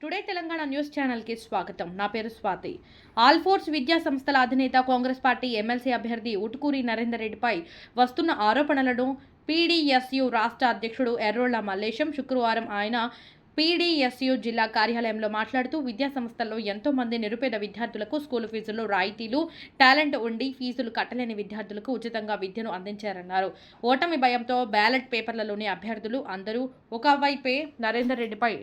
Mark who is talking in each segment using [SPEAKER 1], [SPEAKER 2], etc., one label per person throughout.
[SPEAKER 1] Today Telangana news ఛానల్కి స్వాగతం. నా పేరు స్వాతి. ఆల్ఫోర్స్ విద్యా సంస్థల అధినేత కాంగ్రెస్ పార్టీ ఎమ్మెల్సీ అభ్యర్థి ఉటుకూరి నరేందర్ రెడ్డిపై వస్తున్న ఆరోపణలను పీడీఎస్యు రాష్ట్ర అధ్యక్షుడు ఎర్రోళ్ళ మల్లేశం శుక్రవారం ఆయన పీడీఎస్యు జిల్లా కార్యాలయంలో మాట్లాడుతూ విద్యా సంస్థల్లో ఎంతో మంది నిరుపేద విద్యార్థులకు స్కూల్ ఫీజుల్లో రాయితీలు టాలెంట్ ఉండి ఫీజులు కట్టలేని విద్యార్థులకు ఉచితంగా విద్యను అందించారన్నారు. ఓటమి భయంతో బ్యాలెట్ పేపర్లలోని అభ్యర్థులు అందరూ ఒకవైపే నరేందర్ రెడ్డిపై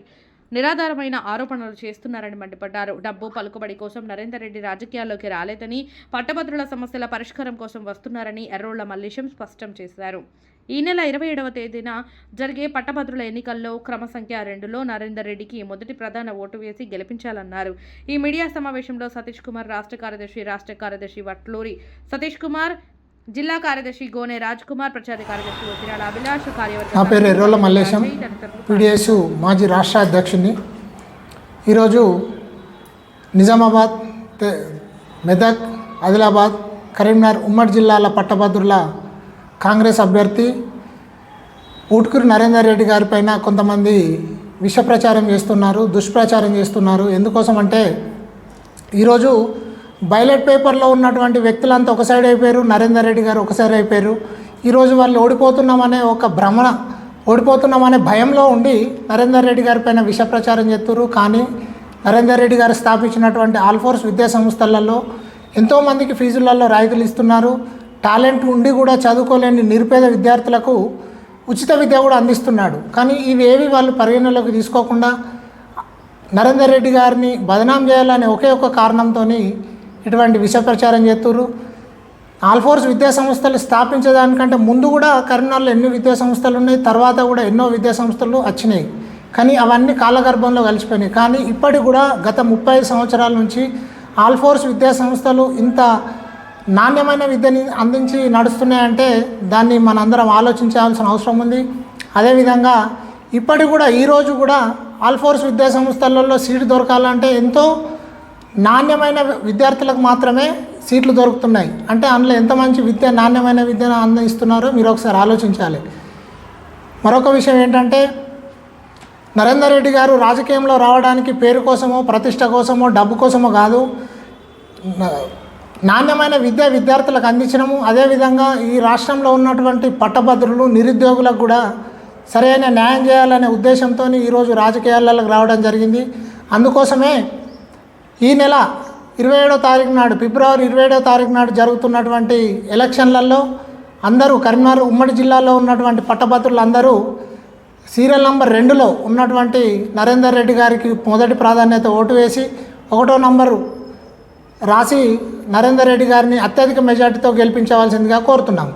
[SPEAKER 1] నిరాధారమైన ఆరోపణలు చేస్తున్నారని మండిపడ్డారు. డబ్బు పలుకుబడి కోసం నరేందర్ రెడ్డి రాజకీయాల్లోకి రాలేదని పట్టభద్రుల సమస్యల పరిష్కారం కోసం వస్తున్నారని ఎర్రోళ్ళ మల్లేశం స్పష్టం చేశారు. ఈ నెల ఇరవై ఏడవ తేదీన జరిగే పట్టభద్రుల ఎన్నికల్లో క్రమ సంఖ్య రెండులో నరేందర్ రెడ్డికి మొదటి ప్రధాన ఓటు వేసి గెలిపించాలన్నారు. ఈ మీడియా సమావేశంలో సతీష్ కుమార్ రాష్ట్ర కార్యదర్శి రాష్ట్ర కార్యదర్శి వట్లూరి సతీష్ కుమార్ జిల్లా కార్యదర్శి గోనె రాజ్ కుమార్ ప్రచార కార్యదర్శి అభిలాష్ కార్యవర్గ
[SPEAKER 2] నా పేరు ఎర్రోల మల్లేశం. పీడిఎస్ మాజీ రాష్ట్ర అధ్యక్షుడిని ఈరోజు నిజామాబాద్ మెదక్ ఆదిలాబాద్ కరీంనగర్ ఉమ్మడి జిల్లాల పట్టభద్రుల కాంగ్రెస్ అభ్యర్థి ఊటుకూరి నరేందర్ రెడ్డి గారి పైన కొంతమంది విష ప్రచారం చేస్తున్నారు దుష్ప్రచారం చేస్తున్నారు. ఎందుకోసం అంటే ఈరోజు బైలెట్ పేపర్లో ఉన్నటువంటి వ్యక్తులంతా ఒక సైడ్ అయిపోయారు నరేందర్ రెడ్డి గారు ఒకసారి అయిపోయారు. ఈరోజు వాళ్ళు ఓడిపోతున్నామనే ఒక భ్రమణ ఓడిపోతున్నామనే భయంలో ఉండి నరేందర్ రెడ్డి గారి పైన విష ప్రచారం చేస్తున్నారు కానీ నరేందర్ రెడ్డి గారు స్థాపించినటువంటి ఆల్ఫోర్స్ విద్యా సంస్థలలో ఎంతోమందికి ఫీజులలో రాయితీలు ఇస్తున్నారు. టాలెంట్ ఉండి కూడా చదువుకోలేని నిరుపేద విద్యార్థులకు ఉచిత విద్య కూడా అందిస్తున్నాడు. కానీ ఇవేవి వాళ్ళు పరిగణలోకి తీసుకోకుండా నరేందర్ రెడ్డి గారిని బదనాం చేయాలనే ఒకే ఒక కారణంతో ఇటువంటి విష ప్రచారం చేస్తున్నారు ఆల్ఫోర్స్ విద్యా సంస్థలు స్థాపించడానికంటే ముందు కూడా కరీంనగర్లో ఎన్నో విద్యా సంస్థలు ఉన్నాయి తర్వాత కూడా ఎన్నో విద్యా సంస్థలు వచ్చినాయి. కానీ అవన్నీ కాలగర్భంలో కలిసిపోయినాయి. కానీ ఇప్పటికి కూడా గత ముప్పై సంవత్సరాల నుంచి ఆల్ఫోర్స్ విద్యా సంస్థలు ఇంత నాణ్యమైన విద్యని అందించి నడుస్తున్నాయంటే దాన్ని మనందరం ఆలోచించాల్సిన అవసరం ఉంది. అదేవిధంగా ఇప్పటికి కూడా ఈరోజు కూడా ఆల్ఫోర్స్ విద్యా సంస్థలలో సీటు దొరకాలంటే ఎంతో నాణ్యమైన విద్యార్థులకు మాత్రమే సీట్లు దొరుకుతున్నాయి. అంటే అందులో ఎంత మంచి విద్య నాణ్యమైన విద్యను అందిస్తున్నారో మీరు ఒకసారి ఆలోచించాలి. మరొక విషయం ఏంటంటే నరేందర్ రెడ్డి గారు రాజకీయంలో రావడానికి పేరు కోసమో ప్రతిష్ట కోసమో డబ్బు కోసమో కాదు నాణ్యమైన విద్య విద్యార్థులకు అందించడము అదేవిధంగా ఈ రాష్ట్రంలో ఉన్నటువంటి పట్టభద్రులు నిరుద్యోగులకు కూడా సరైన న్యాయం చేయాలనే ఉద్దేశంతో ఈరోజు రాజకీయాలకు రావడం జరిగింది. అందుకోసమే ఈ నెల ఇరవై ఏడో తారీఖు నాడు ఫిబ్రవరి ఇరవై ఏడో తారీఖు నాడు జరుగుతున్నటువంటి ఎలక్షన్లలో అందరూ కరీంనగర్ ఉమ్మడి జిల్లాలో ఉన్నటువంటి పట్టభద్రులు అందరూ సీరియల్ నంబర్ రెండులో ఉన్నటువంటి నరేందర్ రెడ్డి గారికి మొదటి ప్రాధాన్యత ఓటు వేసి ఒకటో నంబరు రాసి నరేందర్ రెడ్డి గారిని అత్యధిక మెజార్టీతో గెలిపించవలసిందిగా కోరుతున్నాము